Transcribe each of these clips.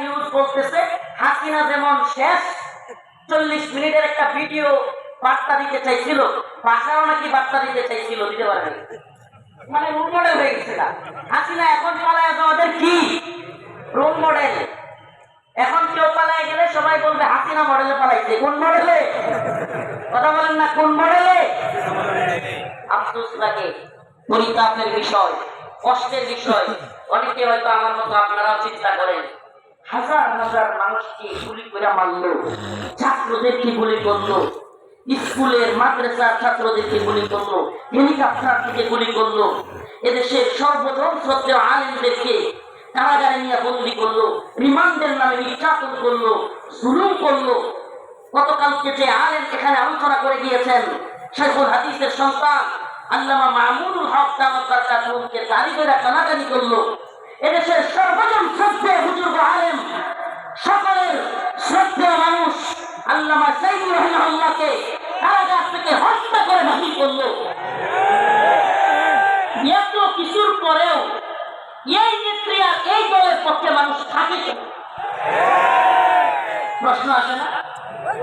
News বলতেছে, হাসিনা যেমন শেষ, চল্লিশ মিনিটের একটা ভিডিও বার্তা দিতে চাইছিল। বাসারও নাকি বার্তা দিতে চাইছিল, দিতে মানে রোল মডেল হয়ে গেছে হাসিনা এখন পালায় যাওয়াদের কি রোল মডেল এখন কেউ পালায় গেলে সবাই বলবে পালাইছে কোন মডেলে কথা বলেন না, কোন মডেলে আফসোস লাগে, পরিতাপের বিষয়, কষ্টের বিষয়। অনেকে হয়তো আমার মতো আপনারাও চিন্তা করেন, হাজার হাজার মানুষকে গুলি করে মারলো, ছাত্রদেরকে গুলি করল, স্কুলের, মাদ্রাসার ছাত্রদেরকে গুলি করল, হেলিকপ্টার থেকে গুলি করল, এদেশের সর্বধন শ্রদ্ধেয় আলেমদেরকে কারাগারে নিয়ে বন্দি করল, রিমান্ডের নামে নির্যাতন করল, জুলুম করল গতকালকে যে আলেম এখানে আলোচনা করে গিয়েছেন, শেখুল হাদিসের সন্তান আল্লামা মাহমুদুল হক তামাক্কার কাকুমকে দাঁড়ি করে টানাটানি করল। এদেশের সর্বজন শ্রদ্ধেয় বুজুর্গ আলেম, সকলের শ্রদ্ধেয় মানুষ আল্লামা সাইদুর রহমাল্লাহকে কারাগার থেকে হত্যা করে বাহির করল। এত কিছুর পরেও এই নেত্রী আর এই দলের পক্ষে মানুষ থাকে? প্রশ্ন আসে না?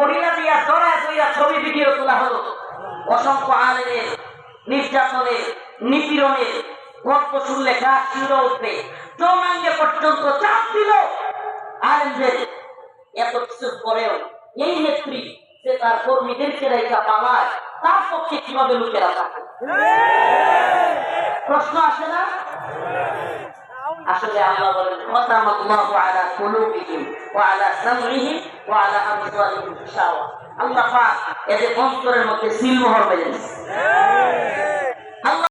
মহিলা দিয়া দড়ায় দইয়া ছবি ভিডিও তোলা হলো। অসংখ্য আলেনের নির্যাতনের নিপীড়নের গল্প শুনলে গা শিউরে উঠবে। চৌমাঙ্গে পর্যন্ত চাপ দিল আলেনদের এত কিছু পরেও এই নেত্রী যে তার কর্মীদেরকে রেখা পালায় তার পক্ষে কীভাবে লোকেরা থাকে? প্রশ্ন আসে না? আসলে আল্লাহ বলেন খতাম আল্লাহু আলা কুলুবিহিম ওয়া আলা সামরিহিম ওয়া আলা আবসারিহিম গিশাওয়া আল্লাহ পাক এদের অন্তরের মধ্যে সিলমোহর মেরেছে আল্লাহ